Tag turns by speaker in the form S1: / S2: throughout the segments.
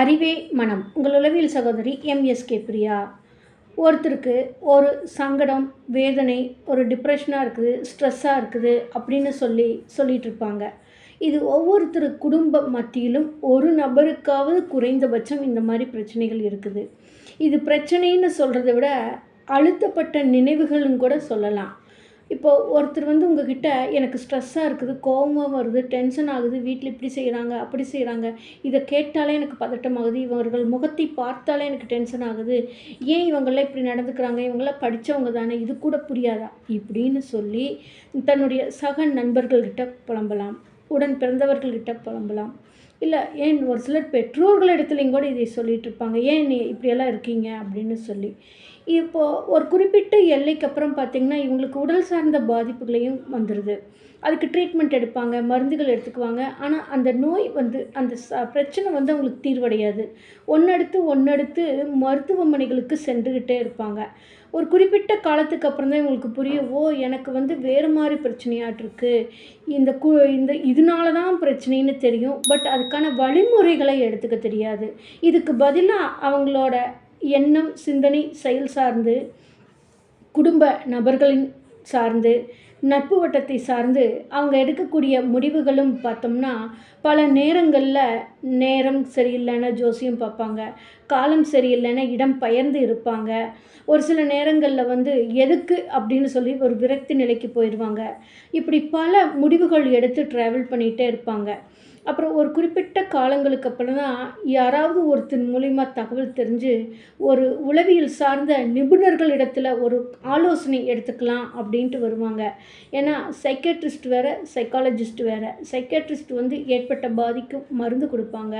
S1: அறிவே மனம். உங்கள் உளவியல் சகோதரி எம்எஸ்கே பிரியா. ஒருத்தருக்கு ஒரு சங்கடம் வேதனை ஒரு டிப்ரெஷனாக இருக்குது ஸ்ட்ரெஸ்ஸாக இருக்குது அப்படின்னு சொல்லி சொல்லிகிட்டு இருப்பாங்க. இது ஒவ்வொருத்தர் குடும்ப மத்தியிலும் ஒரு நபருக்காவது குறைந்தபட்சம் இந்த மாதிரி பிரச்சனைகள் இருக்குது. இது பிரச்சனைன்னு சொல்கிறத விட அழுத்தப்பட்ட நினைவுகளும் கூட சொல்லலாம். இப்போ ஒருத்தர் வந்து உங்ககிட்ட எனக்கு ஸ்ட்ரெஸ்ஸாக இருக்குது கோபமாக வருது டென்ஷன் ஆகுது வீட்டில் இப்படி செய்கிறாங்க அப்படி செய்கிறாங்க இதை கேட்டாலே எனக்கு பதட்டமாகுது. இவர்கள் முகத்தை பார்த்தாலே எனக்கு டென்ஷன் ஆகுது. ஏன் இவங்களாம் இப்படி நடந்துக்கிறாங்க? இவங்கெல்லாம் படித்தவங்க தானே? இது கூட புரியாதா? இப்படின்னு சொல்லி தன்னுடைய சக நண்பர்கள்கிட்ட புலம்பலாம். உடன் பிறந்தவர்கள்கிட்ட புலம்பலாம். இல்லை ஏன் ஒரு சிலர் பெற்றோர்களிடத்துலையும் கூட இதை சொல்லிகிட்டு இருப்பாங்க. ஏன் நீ இப்படியெல்லாம் இருக்கீங்க? அப்படின்னு சொல்லி. இப்போது ஒரு குறிப்பிட்ட எல்லைக்கு அப்புறம் பார்த்திங்கன்னா இவங்களுக்கு உடல் சார்ந்த பாதிப்புகளையும் வந்துடுது அதுக்கு ட்ரீட்மெண்ட் எடுப்பாங்க மருந்துகள் எடுத்துக்குவாங்க. ஆனால் அந்த நோய் வந்து அந்த ச பிரச்சனை வந்து அவங்களுக்கு தீர்வடையாது. ஒன்றடுத்து ஒன்றடுத்து மருத்துவமனைகளுக்கு சென்றுக்கிட்டே இருப்பாங்க. ஒரு குறிப்பிட்ட காலத்துக்கு அப்புறம் தான் இவங்களுக்கு புரியவோ எனக்கு வந்து வேறு மாதிரி பிரச்சனையாட்டிருக்கு இந்த கு இந்த இதனால தான் பிரச்சனைன்னு தெரியும். பட் அதுக்கான வழிமுறைகளை எடுத்துக்க தெரியாது. இதுக்கு பதிலாக அவங்களோட எண்ணம் சிந்தனை செயல் சார்ந்து குடும்ப நபர்களின் சார்ந்து நட்பு வட்டத்தை சார்ந்து அவங்க எடுக்கக்கூடிய முடிவுகளும் பார்த்தோம்னா பல நேரங்களில் நேரம் சரியில்லைன்னா ஜோசியம் பார்ப்பாங்க. காலம் சரியில்லைன்னா இடம் பெயர்ந்து இருப்பாங்க. ஒரு சில நேரங்களில் வந்து எதுக்கு அப்படின்னு சொல்லி ஒரு விரக்தி நிலைக்கு போயிடுவாங்க இப்படி பல முடிவுகள் எடுத்து ட்ராவல் பண்ணிகிட்டே இருப்பாங்க. அப்புறம் ஒரு குறிப்பிட்ட காலங்களுக்கு அப்புறம் தான் யாராவது ஒருத்தன் மூலிமா தகவல் தெரிஞ்சு ஒரு உளவியல் சார்ந்த நிபுணர்களிடத்தில் ஒரு ஆலோசனை எடுத்துக்கலாம் அப்படின்ட்டு வருவாங்க. ஏன்னா சைக்கேட்ரிஸ்ட் வேறு சைக்காலஜிஸ்ட் வேறு. சைக்கேட்ரிஸ்ட் வந்து ஏற்பட்ட பாதிக்கு மருந்து கொடுப்பாங்க.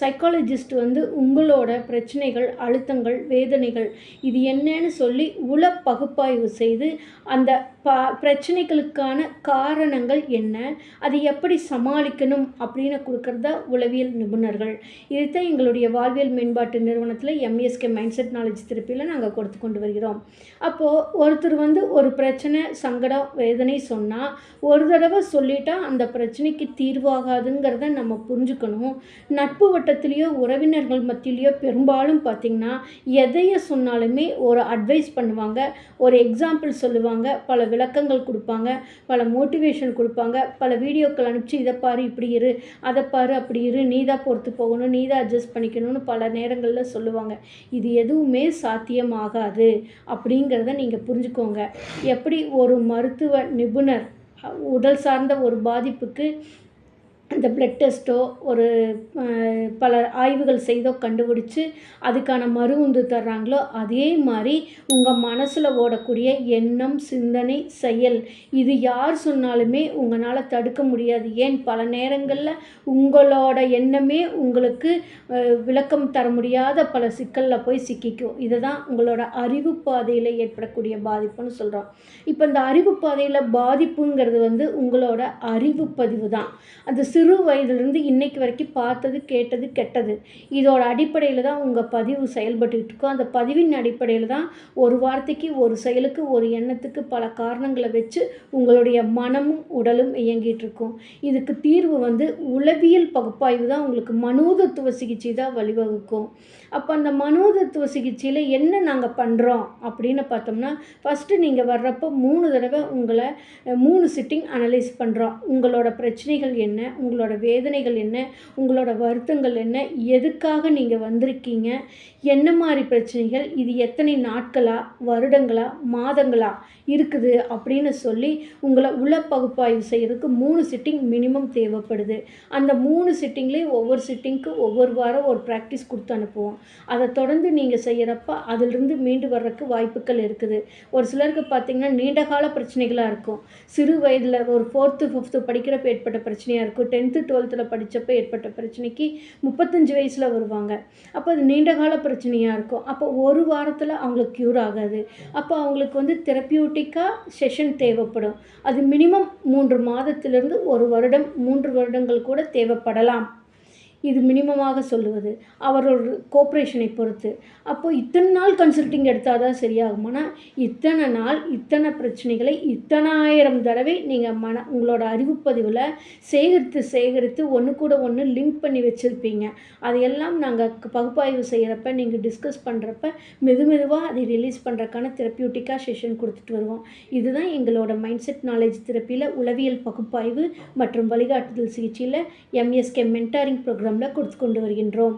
S1: சைக்காலஜிஸ்ட் வந்து உங்களோட பிரச்சனைகள் அழுத்தங்கள் வேதனைகள் இது என்னன்னு சொல்லி உள பகுப்பாய்வு செய்து அந்த ப பிரச்சனைகளுக்கான காரணங்கள் என்ன அதை எப்படி சமாளிக்கணும் அப்படி அப்படின்னு கொடுக்கறத உளவியல் நிபுணர்கள். இதைத்தான் எங்களுடைய வாழ்வியல் மேம்பாட்டு நிறுவனத்தில் எம்எஸ்கே மைண்ட் செட் நாலேஜ் திருப்பியில் நாங்கள் கொடுத்து கொண்டு வருகிறோம். அப்போது ஒருத்தர் வந்து ஒரு பிரச்சனை சங்கடம் வேதனை சொன்னால் ஒரு தடவை சொல்லிட்டா அந்த பிரச்சனைக்கு தீர்வாகாதுங்கிறத நம்ம புரிஞ்சுக்கணும். நட்பு வட்டத்திலேயோ உறவினர்கள் மத்தியிலையோ பெரும்பாலும் பார்த்திங்கன்னா எதையை சொன்னாலுமே ஒரு அட்வைஸ் பண்ணுவாங்க ஒரு எக்ஸாம்பிள் சொல்லுவாங்க பல விளக்கங்கள் கொடுப்பாங்க பல மோட்டிவேஷன் கொடுப்பாங்க பல வீடியோக்கள் அனுப்பிச்சு இதை பாரு இப்படி இரு அதை பாரு அப்படி இரு நீ தான் பொறுத்து போகணும் நீ தான் அட்ஜஸ்ட் பண்ணிக்கணும்னு பல நேரங்களில் சொல்லுவாங்க. இது எதுவுமே சாத்தியமாகாது அப்படிங்கிறத நீங்கள் புரிஞ்சுக்கோங்க. எப்படி ஒரு மருத்துவ நிபுணர் உடல் சார்ந்த ஒரு பாதிப்புக்கு இந்த பிளட் டெஸ்ட்டோ ஒரு பல ஆய்வுகள் செய்தோ கண்டுபிடிச்சி அதுக்கான மருந்து தர்றாங்களோ அதே மாதிரி உங்கள் மனசில் ஓடக்கூடிய எண்ணம் சிந்தனை செயல் இது யார் சொன்னாலுமே உங்களால் தடுக்க முடியாது. ஏன்? பல நேரங்களில் உங்களோட எண்ணமே உங்களுக்கு விளக்கம் தர முடியாத பல சிக்கலில் போய் சிக்கிக்கும். இதை தான் உங்களோட அறிவு பாதையில் ஏற்படக்கூடிய பாதிப்புன்னு சொல்கிறோம் இப்போ இந்த அறிவு பாதையில் பாதிப்புங்கிறது வந்து உங்களோட அறிவு பதிவு தான் அந்த சிறு வயதுலேருந்து இன்னைக்கு வரைக்கும் பார்த்தது கேட்டது கெட்டது. இதோட அடிப்படையில் தான் உங்கள் பதிவு செயல்பட்டுக்கிட்டு இருக்கோம். அந்த பதிவின் அடிப்படையில் தான் ஒரு வார்த்தைக்கு ஒரு செயலுக்கு ஒரு எண்ணத்துக்கு பல காரணங்களை வச்சு உங்களுடைய மனமும் உடலும் இயங்கிட்டு இருக்கும். இதுக்கு தீர்வு வந்து உளவியல் பகுப்பாய்வு தான் உங்களுக்கு மனோதத்துவ சிகிச்சை தான் வழிவகுக்கும். அப்போ அந்த மனோதத்துவ சிகிச்சையில் என்ன நாங்கள் பண்ணுறோம் அப்படின்னு பார்த்தோம்னா ஃபஸ்ட்டு நீங்கள் வர்றப்போ மூணு தடவை உங்களை மூணு சிட்டிங் அனலைஸ் பண்ணுறோம் உங்களோட பிரச்சனைகள் என்ன? உங்களோட வேதனைகள் என்ன? உங்களோட வருத்தங்கள் என்ன? எதுக்காக நீங்கள் வந்திருக்கீங்க? என்ன மாதிரி பிரச்சனைகள்? இது எத்தனை நாட்களா? வருடங்களா? மாதங்களா? இருக்குது அப்படின்னு சொல்லி உங்களை உள்ள பகுப்பாய்வு செய்கிறதுக்கு மூணு சிட்டிங் மினிமம் தேவைப்படுது. அந்த மூணு சிட்டிங்லேயும் ஒவ்வொரு சிட்டிங்க்கு ஒவ்வொரு வாரம் ஒரு ப்ராக்டிஸ் கொடுத்து அனுப்புவோம். அதை தொடர்ந்து நீங்கள் செய்கிறப்ப அதிலிருந்து மீண்டு வர்றதுக்கு வாய்ப்புகள் இருக்குது. ஒரு சிலருக்கு பார்த்திங்கன்னா நீண்டகால பிரச்சனைகளாக இருக்கும். சிறு வயதில் ஒரு ஃபோர்த்து ஃபிஃப்த்து படிக்கிறப்ப ஏற்பட்ட பிரச்சனையாக இருக்கும் டென்த்து டுவெல்த்தில் படித்தப்போ ஏற்பட்ட பிரச்சனைக்கு முப்பத்தஞ்சு வயசில் வருவாங்க. அப்போ அது நீண்ட கால பிரச்சனையாக இருக்கும். அப்போ ஒரு வாரத்தில் அவங்களுக்கு க்யூர் ஆகாது. அப்போ அவங்களுக்கு வந்து தெரப்பியூட்டிக்காக செஷன் தேவைப்படும். அது மினிமம் மூன்று மாதத்திலிருந்து ஒரு வருடம் மூன்று வருடங்கள் கூட தேவைப்படலாம். இது மினிமமாக சொல்லுவது அவரோட கோஆப்ரேஷனை பொறுத்து. அப்போது இத்தனை நாள் கன்சல்டிங் எடுத்தால் தான் சரியாகுமானா இத்தனை நாள் இத்தனை பிரச்சனைகளை இத்தனாயிரம் தடவை நீங்கள் மன உங்களோட அறிவுப்பதிவில் சேகரித்து சேகரித்து ஒன்று கூட ஒன்று லிங்க் பண்ணி வச்சுருப்பீங்க. அதையெல்லாம் நாங்கள் பகுப்பாய்வு செய்கிறப்ப நீங்கள் டிஸ்கஸ் பண்ணுறப்ப மெது மெதுவாக அதை ரிலீஸ் பண்ணுறக்கான தெரப்பியூட்டிக்காக செஷன் கொடுத்துட்டு வருவோம். இதுதான் எங்களோட மைண்ட் செட் நாலேஜ் தெரப்பியில் உளவியல் பகுப்பாய்வு மற்றும் வழிகாட்டுதல் சிகிச்சையில் எம்எஸ்கே மென்டாரிங் மூலம்ல கொடுத்து கொண்டு வருகின்றோம்.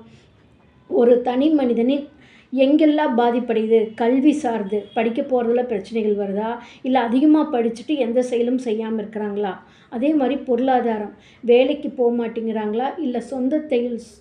S1: ஒரு தனி மனிதனின் எங்கெல்லாம் பாதிப்படையுது? கல்வி சார்ந்து படிக்க போகிறதுல பிரச்சனைகள் வருதா? இல்லை அதிகமாக படிச்சுட்டு எந்த செயலும் செய்யாமல் இருக்கிறாங்களா? அதே மாதிரி பொருளாதாரம். வேலைக்கு போக மாட்டேங்கிறாங்களா? இல்லை சொந்த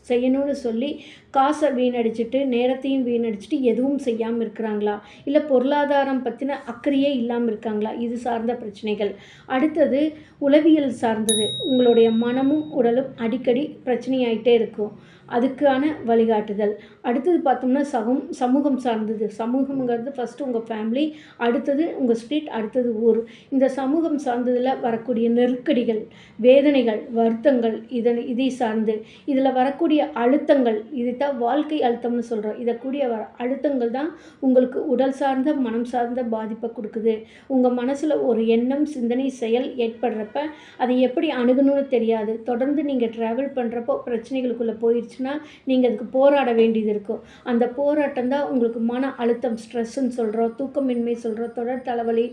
S1: செய்யணும்னு சொல்லி காசை வீணடிச்சிட்டு நேரத்தையும் வீணடிச்சிட்டு எதுவும் செய்யாமல் இருக்கிறாங்களா? இல்லை பொருளாதாரம் பற்றின அக்கறையே இல்லாமல் இருக்காங்களா? இது சார்ந்த பிரச்சனைகள். அடுத்தது உளவியல் சார்ந்தது. உங்களுடைய மனமும் உடலும் அடிக்கடி பிரச்சனையாயிட்டே இருக்கும். அதுக்கான வழிகாட்டுதல். அடுத்தது பார்த்தோம்னா சகம் சமூகம் சார்ந்தது. சமூகம்ங்கிறது ஃபஸ்ட்டு உங்கள் ஃபேமிலி அடுத்தது உங்கள் ஸ்ட்ரீட் அடுத்தது ஊர். இந்த சமூகம் சார்ந்ததில் வரக்கூடிய நெருக்கடிகள் வேதனைகள் வருத்தங்கள் இதனை இதை சார்ந்து. இதில் வரக்கூடிய அழுத்தங்கள் இதைத்தான் வாழ்க்கை அழுத்தம்னு சொல்கிறோம் இதை கூடிய வர அழுத்தங்கள் தான் உங்களுக்கு உடல் சார்ந்த மனம் சார்ந்த பாதிப்பை கொடுக்குது. உங்கள் மனசில் ஒரு எண்ணம் சிந்தனை செயல் ஏற்படுறப்ப அதை எப்படி அணுகணும்னு தெரியாது. தொடர்ந்து நீங்கள் ட்ராவல் பண்ணுறப்போ பிரச்சனைகளுக்குள்ளே போயிடுச்சுன்னா நீங்கள் அதுக்கு போராட வேண்டியது இருக்கும். அந்த போராட போராட்டம் தான் உங்களுக்கு மன அழுத்தம் ஸ்ட்ரெஸ்ஸுன்னு சொல்கிறோம் தூக்கமின்மை சொல்கிறோம் தொடர் தலைவலி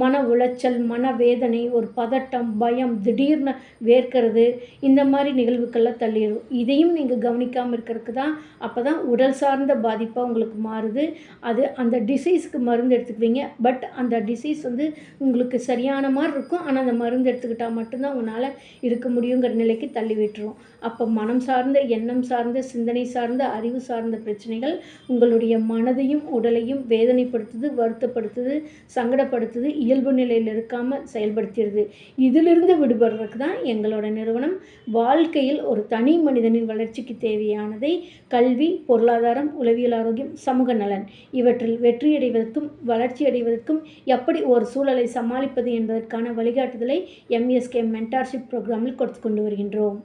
S1: மன உளைச்சல் மன வேதனை ஒரு பதட்டம் பயம் திடீர்னு வேர்க்கிறது இந்த மாதிரி நிகழ்வுக்கெல்லாம் தள்ளிடும் இதையும் நீங்கள் கவனிக்காமல் இருக்கிறதுக்கு தான் அப்போ தான் உடல் சார்ந்த பாதிப்பாக உங்களுக்கு மாறுது. அது அந்த டிசீஸ்க்கு மருந்து எடுத்துக்குவீங்க. பட் அந்த டிசீஸ் வந்து உங்களுக்கு சரியான மாதிரி இருக்கும். ஆனால் அந்த மருந்து எடுத்துக்கிட்டால் மட்டும்தான் உங்களால் இருக்க முடியுங்கிற நிலைக்கு தள்ளி விட்டுரும். அப்போ மனம் சார்ந்த எண்ணம் சார்ந்த சிந்தனை சார்ந்த அறிவு சார்ந்த பிரச்சனைகள் உங்களுடைய மனதையும் உடலையும் வேதனைப்படுத்துது வருத்தப்படுத்துது சங்கடப்படுத்துது இயல்பு நிலையில் இருக்காமல் செயல்படுத்திடுது. இதிலிருந்து விடுபடுறதுக்கு தான் எங்களோட நிறுவனம் வாழ்க்கையில் ஒரு தனி மனிதனின் வளர்ச்சிக்கு தேவையானதை கல்வி பொருளாதாரம் உளவியல் ஆரோக்கியம் சமூக நலன் இவற்றில் வெற்றியடைவதற்கும் வளர்ச்சி அடைவதற்கும் எப்படி ஒரு சூழலை சமாளிப்பது என்பதற்கான வழிகாட்டுதலை எம்எஸ்கே மென்டார்ஷிப் ப்ரோக்ராமில் கொடுத்து கொண்டு வருகின்றோம்.